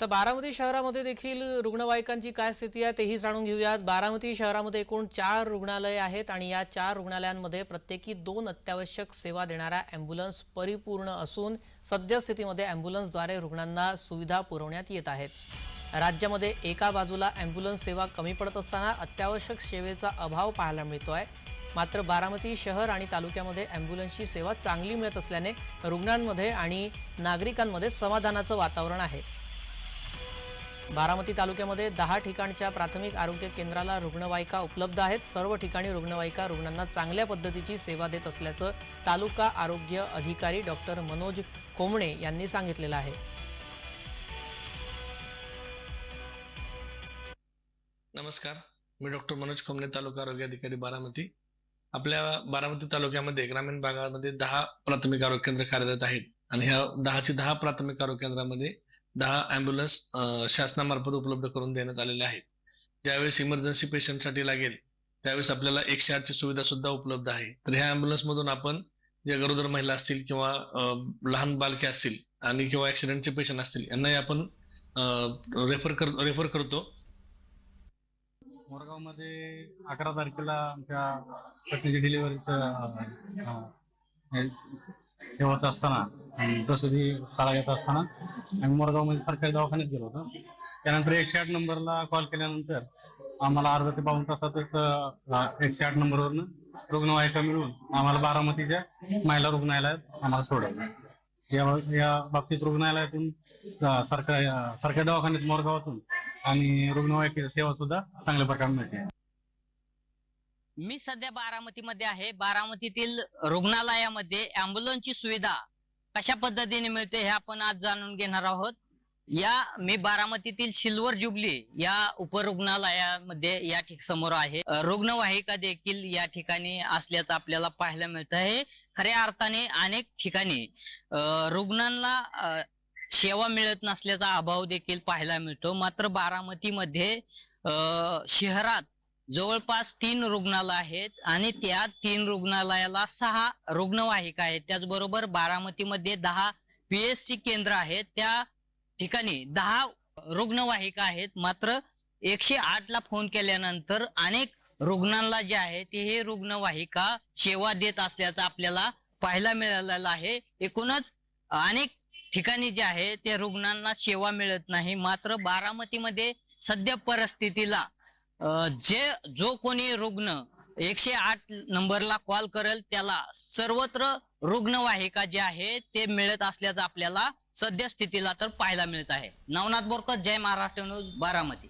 तर बारामती शहरामध्ये देखील रुग्णवाहिकांची काय स्थिती आहे तेही जाणून घेऊयात. बारामती शहरामध्ये एकूण चार रुग्णालये आहेत आणि या चार रुग्णालयांमध्ये प्रत्येकी दोन अत्यावश्यक सेवा देणाऱ्या अँब्युलन्स परिपूर्ण असून सद्यस्थितीमध्ये अँब्युलन्सद्वारे रुग्णांना सुविधा पुरवण्यात येत आहेत. राज्यामध्ये एका बाजूला अँब्युलन्स सेवा कमी पडत असताना अत्यावश्यक सेवेचा अभाव पाहायला मिळतो आहे मात्र बारामती शहर आणि तालुक्यामध्ये अँब्युलन्सची सेवा चांगली मिळत असल्याने रुग्णांमध्ये आणि नागरिकांमध्ये समाधानाचं वातावरण आहे. बारामती तालुक्यामध्ये दहा ठिकाणच्या प्राथमिक आरोग्य केंद्राला रुग्णवाहिका उपलब्ध आहेत. सर्व ठिकाणी रुग्णवाहिका रुग्णांना चांगल्या पद्धतीची सेवा देत असल्याचं तालुका आरोग्य अधिकारी डॉक्टर मनोज कोमणे यांनी सांगितलेलं आहे. नमस्कार. मी डॉक्टर मनोज कोंबणे तालुका आरोग्य अधिकारी बारामती. आपल्या बारामती तालुक्यामध्ये ग्रामीण भागामध्ये दहा प्राथमिक आरोग्य केंद्र कार्यरत आहेत. आणि ह्या दहाची दहा प्राथमिक आरोग्य केंद्रामध्ये दहा अँब्युलन्स शासनामार्फत उपलब्ध करून देण्यात आलेल्या आहेत. ज्यावेळेस इमर्जन्सी पेशंटसाठी लागेल त्यावेळेस आपल्याला एकशे आठची सुविधा सुद्धा उपलब्ध आहे. तर ह्या अँब्युलन्स मधून आपण जे गरोदर महिला असतील किंवा लहान बालके असतील आणि किंवा ऍक्सिडेंटचे पेशंट असतील यांनाही आपण रेफर कर रेफर करतो. मोरगावमध्ये अकरा तारखेला आमच्या पत्नीची डिलिव्हरीचं हे होत असताना अं, प्रसूती काळा येत असताना आम्ही मोरगावमध्ये सरकारी दवाखान्यात गेलो होतो. त्यानंतर एकशे आठ नंबरला कॉल केल्यानंतर आम्हाला अर्धा ते बावन्न तासातच एकशे आठ नंबरवरून रुग्णवाहिका मिळून आम्हाला बारामतीच्या महिला रुग्णालयात आम्हाला सोडवलं. या या बाबतीत रुग्णालयातून सरकारी सरकारी दवाखान्यात मोरगावातून आणि रुग्णवाहिकेची सेवा सुद्धा चांगल्या प्रकारे मिळते. मी सध्या बारामतीमध्ये आहे. बारामतीतील रुग्णालयामध्ये अँब्युलन्सची सुविधा कशा पद्धतीने मिळते हे आपण आज जाणून घेणार आहोत. या मी बारामतीतील सिल्वर जुबली या उपरुग्णालयामध्ये या ठिक समोर आहे. रुग्णवाहिका देखील या ठिकाणी असल्याचं आपल्याला पाहायला मिळत आहे. खऱ्या अर्थाने अनेक ठिकाणी रुग्णांना सेवा मिळत नसल्याचा अभाव देखील पाहायला मिळतो. मात्र बारामतीमध्ये शहरात जवळपास तीन रुग्णालय आहेत आणि त्या तीन रुग्णालयाला सहा रुग्णवाहिका आहेत. त्याचबरोबर बारामतीमध्ये दहा पीएससी केंद्र आहेत. त्या ठिकाणी दहा रुग्णवाहिका आहेत. मात्र एकशे आठ ला फोन केल्यानंतर अनेक रुग्णांना जे आहे ते हे रुग्णवाहिका सेवा देत असल्याचं आपल्याला पाहायला मिळालेलं आहे. एकूणच अनेक ठिकाणी जे आहे ते रुग्णांना सेवा मिळत नाही. मात्र बारामतीमध्ये सध्या परिस्थितीला जे जो कोणी रुग्ण एकशे आठ नंबरला कॉल करेल त्याला सर्वत्र रुग्णवाहिका जे आहे ते मिळत असल्याचं आपल्याला सद्यस्थितीला तर पाहायला मिळत आहे. नवनाथ बोरकर जय महाराष्ट्र न्यूज बारामती.